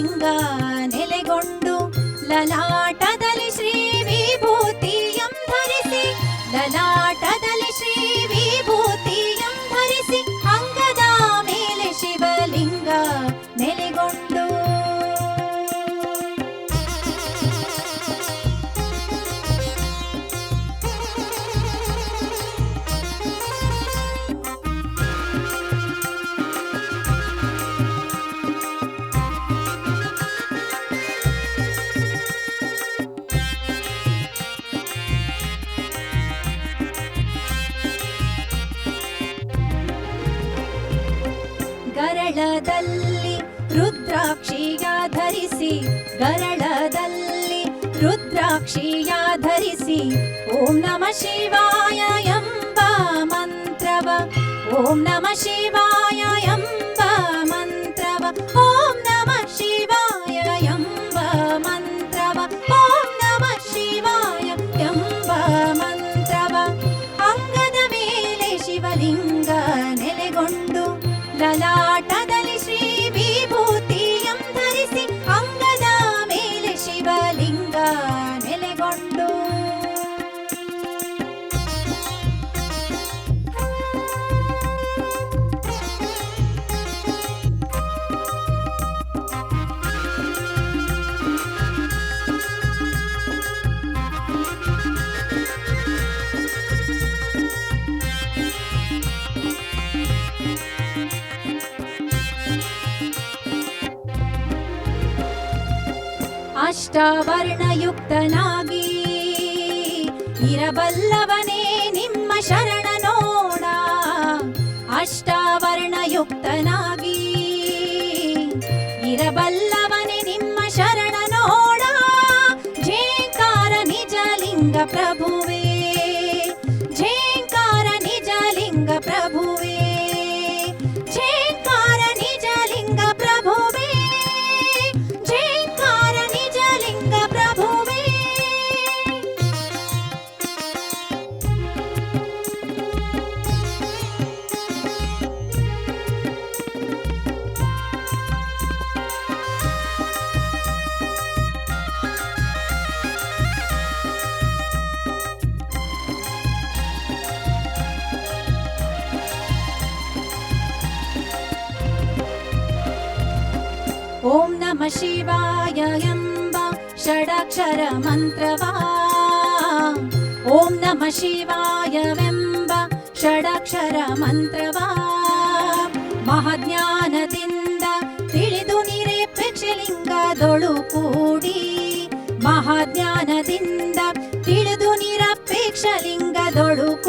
లింగ నెలెగొండు లలాట ರುದ್ರಾಕ್ಷಿಯ ಧರಿಸಿ ಗರಳದಲ್ಲಿ ರುದ್ರಾಕ್ಷಿಯ ಧರಿಸಿ ಓಂ ನಮ ಶಿವಾಯ ಎಂಬ ಮಂತ್ರವ ಓಂ ನಮ ಶಿವಾಯ ಎಂಬ ಮಂತ್ರವ ಓಂ ನಮ ಶಿವಾಯ ಎಂಬ ಮಂತ್ರವ ಓಂ ನಮ ಶಿವಾಯ ಎಂಬ ಮಂತ್ರವ ಅಂಗದ ಮೇಲೆ ಶಿವಲಿಂಗ ನೆಲೆಗೊಂಡು ಲಲಾಟದಲ್ಲಿ லிங்கா ಅಷ್ಟಾವರ್ಣಯುಕ್ತನಾಗಿ. ಇರಬಲ್ಲವನೇ ನಿಮ್ಮ ಶರಣ ನೋಡ. ಅಷ್ಟಾವರ್ಣಯುಕ್ತನಾಗಿ. ಇರಬಲ್ಲವನೇ ನಿಮ್ಮ ಶರಣ ನೋಡ. ಜೇಕಾರ ನಿಜಲಿಂಗ ಪ್ರಭುವೇ. ಓಂ नमः ಶಿವಾಯ ಎಂಬ षडक्षर ಮಂತ್ರವಾ. ಓಂ नमः शिवाय वेम्ब षडक्षರ ಮಂತ್ರವಾ. ಮಹಾಜ್ಞಾನದಿಂದ ತಿಳಿದು ನಿರೇಪೇಕ್ಷಲಿಂಗದೊಳು ಕೂಡಿ. ಮಹಾಜ್ಞಾನದಿಂದ ತಿಳಿದು ನಿರಪೇಕ್ಷಲಿಂಗದೊಳು